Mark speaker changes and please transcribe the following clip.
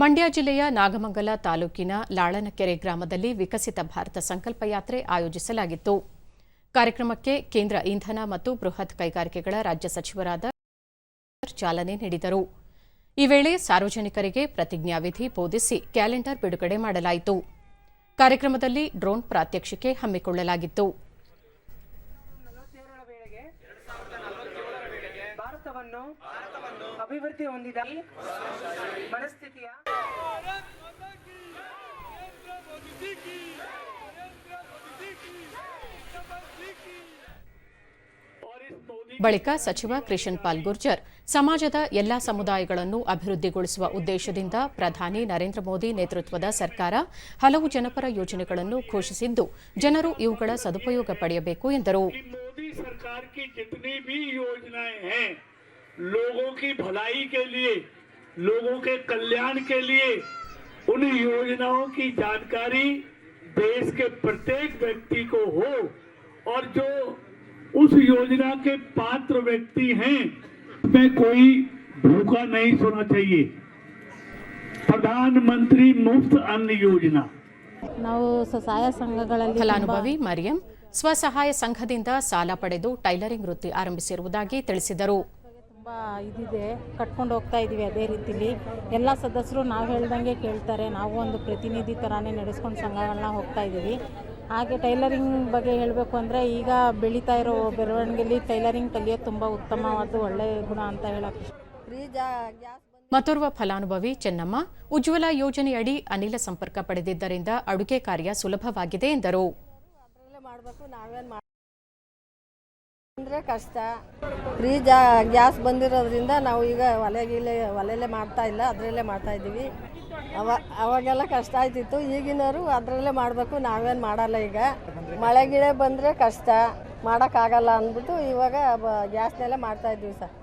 Speaker 1: ಮಂಡ್ಯ ಜಿಲ್ಲೆಯ ನಾಗಮಂಗಲ ತಾಲೂಕಿನ ಲಾಳನಕೆರೆ ಗ್ರಾಮದಲ್ಲಿ ವಿಕಸಿತ ಭಾರತ ಸಂಕಲ್ಪ ಯಾತ್ರೆ ಆಯೋಜಿಸಲಾಗಿತ್ತು. ಕಾರ್ಯಕ್ರಮಕ್ಕೆ ಕೇಂದ್ರ ಇಂಧನ ಮತ್ತು ಬೃಹತ್ ಕೈಗಾರಿಕೆಗಳ ರಾಜ್ಯ ಸಚಿವರಾದ ಚಾಲನೆ ನೀಡಿದರು. ಈ ವೇಳೆ ಸಾರ್ವಜನಿಕರಿಗೆ ಪ್ರತಿಜ್ಞಾವಿಧಿ ಬೋಧಿಸಿ ಕ್ಯಾಲೆಂಡರ್ ಬಿಡುಗಡೆ ಮಾಡಲಾಯಿತು. ಕಾರ್ಯಕ್ರಮದಲ್ಲಿ ಡ್ರೋನ್ ಪ್ರಾತ್ಯಕ್ಷಿಕೆ ಹಮ್ಮಿಕೊಳ್ಳಲಾಗಿತ್ತು.
Speaker 2: ಭಾರತವನ್ನು ಅಭಿವೃದ್ಧಿ ಹೊಂದಿದ. ಮನಸ್ಥಿತಿಯ
Speaker 1: ಬಳಿಕ ಸಚಿವ ಕ್ರಿಷನ್ ಪಾಲ್ ಗುರ್ಜರ್ ಸಮಾಜದ ಎಲ್ಲಾ ಸಮುದಾಯಗಳನ್ನು ಅಭಿವೃದ್ಧಿಗೊಳಿಸುವ ಉದ್ದೇಶದಿಂದ ಪ್ರಧಾನಿ ನರೇಂದ್ರ ಮೋದಿ ನೇತೃತ್ವದ ಸರ್ಕಾರ ಹಲವು ಜನಪರ ಯೋಜನೆಗಳನ್ನು ಘೋಷಿಸಿದ್ದು ಜನರು ಇವುಗಳ ಸದುಪಯೋಗ ಪಡೆಯಬೇಕು ಎಂದರು.
Speaker 3: कि मोदी सरकार की जितनी भी योजनाएं हैं लोगों की भलाई के लिए लोगों के कल्याण के लिए उन योजनाओं की जानकारी देश के प्रत्येक व्यक्ति को हो और जो उस योजना के पात्र व्यक्ति हैं उसमें कोई भूखा नहीं सोना चाहिए प्रधानमंत्री मुफ्त अन्न योजना
Speaker 4: ನಾವು ಸ್ವಸಹಾಯ ಸಂಘಗಳಲ್ಲಿ
Speaker 1: ಫಲಾನುಭವಿ ಮರಿಯಂ ಸ್ವಸಹಾಯ ಸಂಘದಿಂದ ಸಾಲ ಪಡೆದು ಟೈಲರಿಂಗ್ ವೃತ್ತಿ ಆರಂಭಿಸಿರುವುದಾಗಿ ತಿಳಿಸಿದರು
Speaker 4: ತುಂಬ ಇದಿದೆ. ಕಟ್ಕೊಂಡು ಹೋಗ್ತಾ ಇದ್ದೀವಿ ಅದೇ ರೀತಿಲಿ. ಎಲ್ಲ ಸದಸ್ಯರು ನಾವು ಹೇಳ್ದಂಗೆ ಕೇಳ್ತಾರೆ. ನಾವು ಒಂದು ಪ್ರತಿನಿಧಿ ಥರನೇ ನಡೆಸ್ಕೊಂಡು ಸಂಘಗಳನ್ನ ಹೋಗ್ತಾ ಇದ್ದೀವಿ ಹಾಗೆ ಟೈಲರಿಂಗ್ ಬಗ್ಗೆ ಹೇಳಬೇಕು ಅಂದರೆ ಈಗ ಬೆಳೀತಾ ಇರೋ ಬೆಳವಣಿಗೆಯಲ್ಲಿ ಟೈಲರಿಂಗ್ ಕಲಿಯೋದು ತುಂಬ ಉತ್ತಮವಾದ ಒಳ್ಳೆಯ ಗುಣ ಅಂತ ಹೇಳಕ್ಕೆ ಇಷ್ಟ.
Speaker 1: ಮತ್ತೋರ್ವ ಫಲಾನುಭವಿ ಚೆನ್ನಮ್ಮ ಉಜ್ವಲ ಯೋಜನೆಯಡಿ ಅನಿಲ ಸಂಪರ್ಕ ಪಡೆದಿದ್ದರಿಂದ ಅಡುಗೆ ಕಾರ್ಯ ಸುಲಭವಾಗಿದೆ ಎಂದರು.
Speaker 5: ಅಂದರೆ ಕಷ್ಟ. ಫ್ರೀ ಗ್ಯಾಸ್ ಬಂದಿರೋದ್ರಿಂದ ನಾವು ಈಗ ಒಲೆಗಿಲೆ ಒಲೆಯಲ್ಲೇ ಮಾಡ್ತಾ ಇಲ್ಲ, ಅದರಲ್ಲೇ ಮಾಡ್ತಾ ಇದ್ದೀವಿ. ಅವ, ಅವಾಗೆಲ್ಲ ಕಷ್ಟ ಆಯ್ತಿತ್ತು, ಈಗಿನವರು ಅದರಲ್ಲೇ ಮಾಡಬೇಕು, ನಾವೇನು ಮಾಡಲ್ಲ ಈಗ. ಮಳೆ ಗಿಳೆ ಬಂದರೆ ಕಷ್ಟ, ಮಾಡೋಕ್ಕಾಗಲ್ಲ ಅಂದ್ಬಿಟ್ಟು ಇವಾಗ ಗ್ಯಾಸ್ನಲ್ಲೇ ಮಾಡ್ತಾ ಇದ್ದೀವಿ ಸರ್.